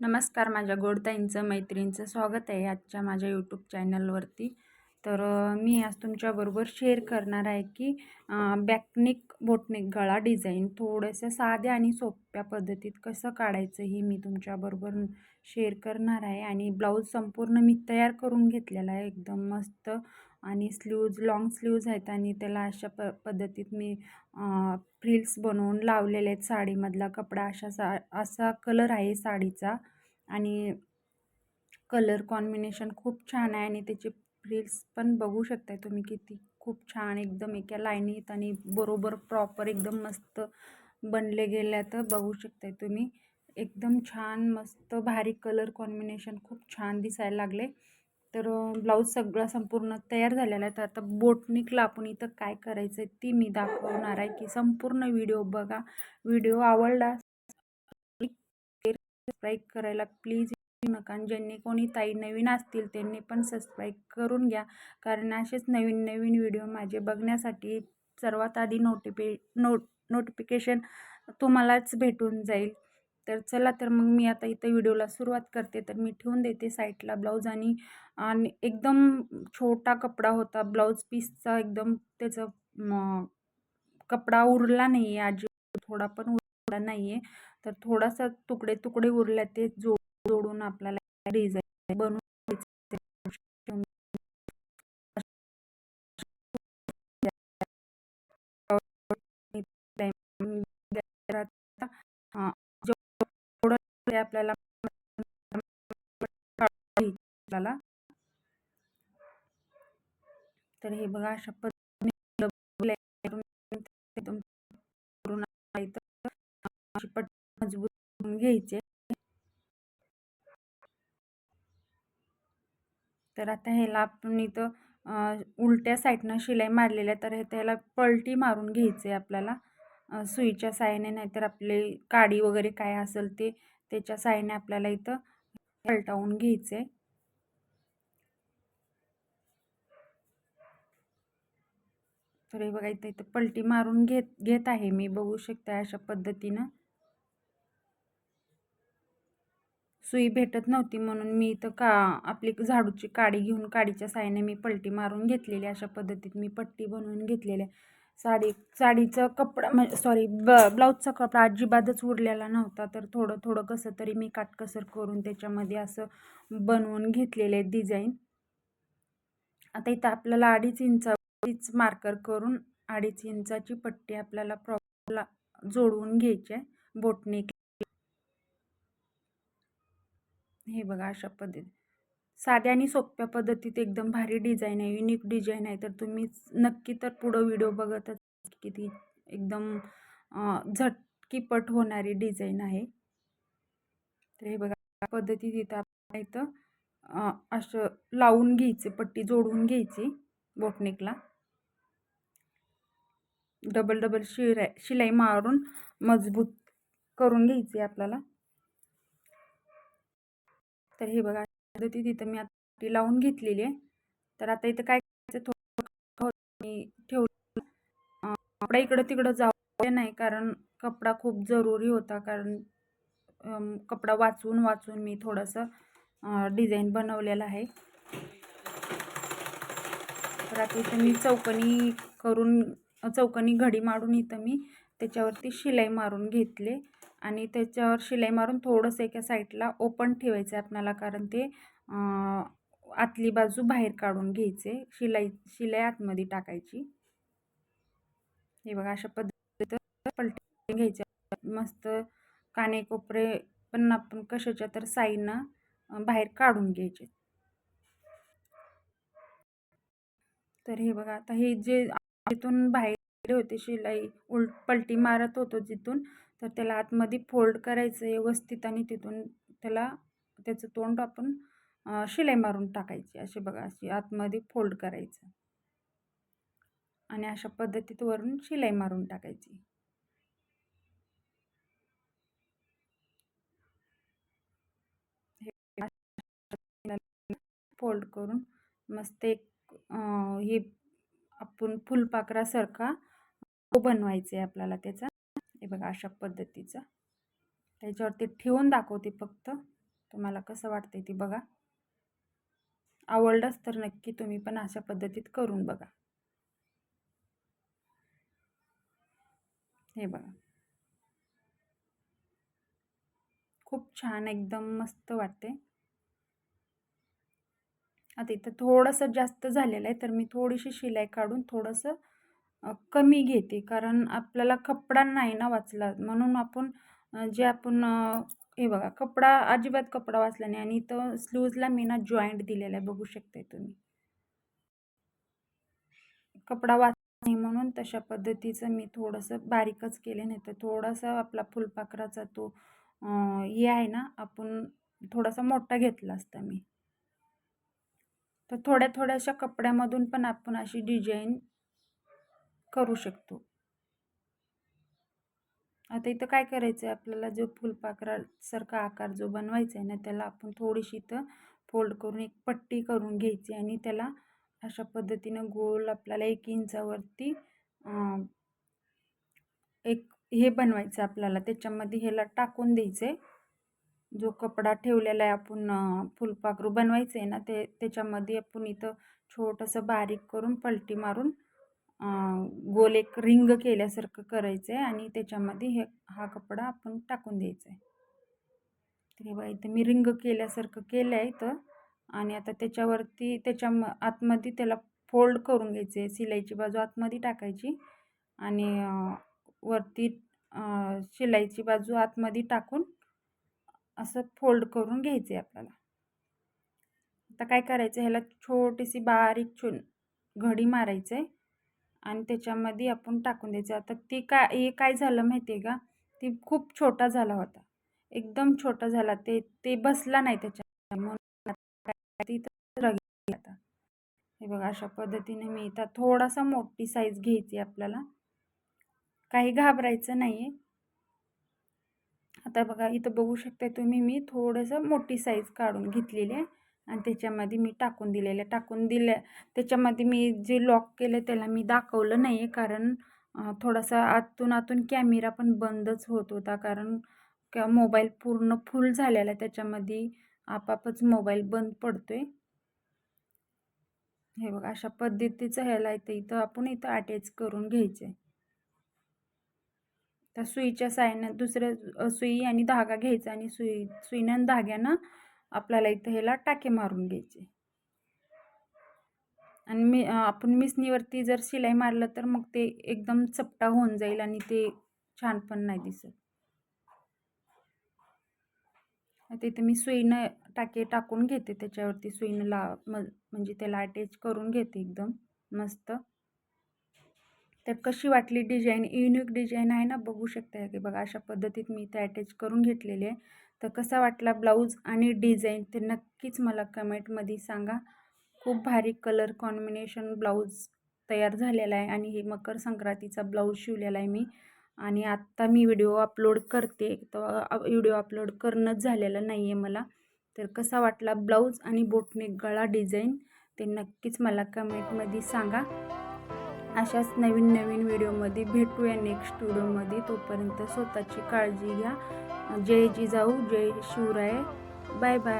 नमस्कार माझ्या गोडताईंचं मैत्रिणींचं स्वागत आहे आजच्या माझ्या यूट्यूब चॅनलवरती तर मी आज तुमच्याबरोबर शेअर करणार आहे की बॅकनिक बोटनिक गळा डिझाईन थोडंसं साध्या आणि सोप्या पद्धतीत कसं काढायचं हे मी तुमच्याबरोबर शेअर करणार आहे. आणि ब्लाऊज संपूर्ण मी तयार करून घेतलेला आहे. एकदम मस्त आणि स्लीव्ज लाँग स्लीव्ज आहेत आणि त्याला अशा प पद्धतीत मी फ्रिल्स बनवून लावलेले आहेत. साडीमधला कपडा अशा सा असा कलर आहे साडीचा. आणि कलर कॉम्बिनेशन खूप छान आहे आणि त्याची रील्स पण बघू शकताय तुम्ही किती. खूप छान एकदम एका लाईनीत आणि बरोबर प्रॉपर एकदम मस्त बनले गेल्या तर बघू शकताय तुम्ही. एकदम छान मस्त भारी कलर कॉम्बिनेशन खूप छान दिसायला लागले. तर ब्लाऊज सगळा संपूर्ण तयार झालेला आहे. तर आता बोटनिकला आपण इथं काय करायचं आहे ती मी दाखवणार आहे की संपूर्ण व्हिडिओ बघा. व्हिडिओ आवडला सबस्क्राईब करायला प्लीज नका ज्यांनी कोणी ताई नवीन असतील त्यांनी पण सबस्क्राईब करून घ्या. कारण असेच नवीन नवीन व्हिडिओ माझे बघण्यासाठी सर्वात आधी नोटिफि नो नोटिफिकेशन तुम्हालाच भेटून जाईल. तर चला तर मग मी आता इथं व्हिडिओला सुरुवात करते. तर मी ठेवून देते साईडला ब्लाऊज आणि आणि एकदम छोटा कपडा होता. ब्लाऊज पीसचा एकदम त्याचं कपडा उरला नाही आहे आजी थोडा पण उरला नाही आहे तर थोडासा तुकडे तुकडे उरले ते जोड जोडून आपल्याला डिझाईन बनवून आपल्याला आपल्याला तर हे बघा अशा पद्धतीने मजबूत घ्यायचे. तर आता ह्याला आपण इथं उलट्या साईडनं शिलाई मारलेल्या तर हे त्याला पलटी मारून घ्यायचे आपल्याला सुईच्या साहाय्याने. नाहीतर आपले काडी वगैरे काय असेल ते त्याच्या साहाय्याने आपल्याला इथं पलटावून घ्यायचे तर हे बघा इथं इथं पलटी मारून घेत घेत आहे मी. बघू शकते अशा पद्धतीनं. सुई भेटत नव्हती म्हणून मी इथं का आपली झाडूची काडी घेऊन काडीच्या साहाय्याने मी पलटी मारून घेतलेली अशा पद्धतीत मी पट्टी बनवून घेतलेली आहे साडी साडीचं कपडा म्हणजे सॉरी ब ब्लाऊजचा कपडा अजिबातच उरलेला नव्हता तर थोडं थोडं कसं तरी मी काटकसर करून त्याच्यामध्ये असं बनवून घेतलेले डिझाईन आता इथं आपल्याला अडीच इंचाच मार्कर करून अडीच इंचाची पट्टी आपल्याला प्रॉपरला जोडवून घ्यायची आहे बोटने हे बघा अशा पद्धती. साध्या आणि सोप्या पद्धतीत एकदम भारी डिझाईन आहे युनिक डिझाईन आहे. तर तुम्ही नक्की तर पुढं व्हिडिओ बघतच किती एकदम झटकीपट होणारी डिझाईन आहे. तर हे बघा पद्धती तिथं आपण इथं असं लावून घ्यायचे पट्टी जोडून घ्यायची बोटनिकला. डबल डबल शिरा शिलाई मारून मजबूत करून घ्यायची आपल्याला. तर हे बघा पद्धती तिथं मी आता लावून घेतलेली आहे. तर आता इथं काय करायचं थोडं ठेव कपडा इकडं तिकडं जाऊ नाही कारण कपडा खूप जरुरी होता. कारण कपडा वाचून वाचून मी थोडंसं डिझाईन बनवलेलं आहे. तर आता इथं मी चौकनी करून चौकनी घडी मारून इथं मी त्याच्यावरती शिलाई मारून घेतले. आणि त्याच्यावर शिलाई मारून थोडंसं एका साईडला ओपन ठेवायचं आहे आपल्याला कारण ते आतली बाजू बाहेर काढून घ्यायचे शिलाई शिलाई आतमध्ये टाकायची. हे बघा अशा पद्धतीत पलटी घ्यायच्या मस्त काने कोपरे पण आपण कशाच्या तर साईनं बाहेर काढून घ्यायचे. तर हे बघा आता हे जे तिथून बाहेर होते शिलाई उलट पलटी मारत होतो जिथून तर त्याला आतमध्ये फोल्ड करायचं व्यवस्थित आणि तिथून त्याला त्याचं तोंड आपण शिलाई मारून टाकायची. असे बघा अशी आतमध्ये फोल्ड करायचं. आणि अशा पद्धतीत वरून शिलाई मारून टाकायची. फोल्ड करून मस्त एक हे आपण फुलपाखरासारखा बनवायचं आहे आपल्याला त्याचा. बघा अशा पद्धतीचा. त्याच्यावरती ठेवून दाखवते फक्त. तुम्हाला कसं वाटतंय ती बघा. आवडलंच तर नक्की तुम्ही पण अशा पद्धतीत करून बघा. हे बघा. खूप छान एकदम मस्त वाटते आता इथं थोडंसं जास्त झालेलं आहे तर मी थोडीशी शिलाई काढून थोडंसं कमी घेते. कारण आपल्याला कपडा नाही ना वाचला. म्हणून आपण जे आपण हे बघा कपडा अजिबात कपडा वाचला नाही. आणि इथं स्लूजला मी ना जॉईंट दिलेला आहे. बघू शकते तुम्ही. कपडा वाच नाही म्हणून तशा पद्धतीचं मी थोडंसं बारीकच केले. नाही तर थोडासा आपला फुलपाखराचा तो हे आहे ना आपण थोडासा मोठा घेतला असता मी. तर थोड्या थोड्याशा कपड्यामधून पण आपण अशी डिझाईन करू शकतो. आता इथं काय करायचं आहे आपल्याला जो फुलपाखरासारखा आकार जो बनवायचा आहे ना त्याला आपण थोडीशी इथं फोल्ड करून एक पट्टी करून घ्यायची आणि त्याला अशा पद्धतीनं गोल आपल्याला एक इंचावरती एक हे बनवायचं आपल्याला. त्याच्यामध्ये ह्याला टाकून द्यायचं आहे जो कपडा ठेवलेला आहे आपण फुलपाखरू बनवायचं आहे ना ते त्याच्यामध्ये आपण इथं छोटंसं बारीक करून पलटी मारून गोल एक रिंग केल्यासारखं करायचं आहे आणि त्याच्यामध्ये हे हा कपडा आपण टाकून द्यायचा आहे तर हे बघा इथं मी रिंग केल्यासारखं केलं आहे इथं आणि आता त्याच्यावरती त्याच्या म आतमध्ये त्याला फोल्ड करून घ्यायचे आहे शिलाईची बाजू आतमध्ये टाकायची आणि वरती शिलाईची बाजू आतमध्ये टाकून असं फोल्ड करून घ्यायचे आपल्याला. आता काय करायचं ह्याला छोटीशी बारीक छो घडी मारायचं आहे आणि त्याच्यामध्ये आपण टाकून द्यायचं. आता ती काय हे काय झालं माहिती आहे का? ती खूप छोटा झाला होता. एकदम छोटा झाला. ते ते बसला नाही त्याच्या आता हे बघा अशा पद्धतीने मी इथं थोडासा मोठी साईज घ्यायची आपल्याला. काही घाबरायचं नाही आहे आता बघा इथं बघू शकता तुम्ही मी थोडंसं मोठी साईज काढून घेतलेली आहे. आणि त्याच्यामध्ये मी टाकून दिलेलं टाकून दिल्या त्याच्यामध्ये मी जे लॉक केलं त्याला मी दाखवलं नाही आहे कारण थोडासा आतून आतून कॅमेरा पण बंदच होत होता. कारण का मोबाईल पूर्ण फुल झालेला त्याच्यामध्ये आपापच मोबाईल बंद पडतो आहे हे बघा अशा पद्धतीचं ह्याला इथं इथं आपण इथं अटॅच करून घ्यायचं आहे त्या सुईच्या सायनं दुसऱ्या सुई आणि धागा घ्यायचा आणि सुई सुईनं धाग्यानं आपल्याला इथं ह्याला टाके मारून घ्यायचे. आणि मी आपण मिसनीवरती जर शिलाई मारलं तर मग ते एकदम चपटा होऊन जाईल आणि ते छान पण नाही दिसत. आता इथे मी सुईनं टाके टाकून घेते त्याच्यावरती सुईनं ला म्हणजे त्याला अटॅच करून घेते एकदम मस्त. तर कशी वाटली डिझाईन? युनिक डिझाईन आहे ना बघू शकता. की बघा अशा पद्धतीत मी ते अटॅच करून घेतलेली आहे. तर कसा वाटला ब्लाऊज आणि डिझाईन ते नक्कीच मला कमेंटमध्ये सांगा. खूप भारी कलर कॉम्बिनेशन ब्लाऊज तयार झालेला आहे आणि हे मकर संक्रांतीचा ब्लाऊज शिवलेला आहे मी. आणि आत्ता मी व्हिडिओ अपलोड करते तर व्हिडिओ अपलोड करणंच झालेलं नाही आहे मला. तर कसा वाटला ब्लाऊज आणि बोटने गळा डिझाईन ते नक्कीच मला कमेंटमध्ये सांगा. अशाच नवीन नवीन व्हिडिओमध्ये भेटूया नेक्स्ट व्हिडिओमध्ये तोपर्यंत स्वतःची काळजी घ्या. जय जिजाऊ जय शिवराय. Bye bye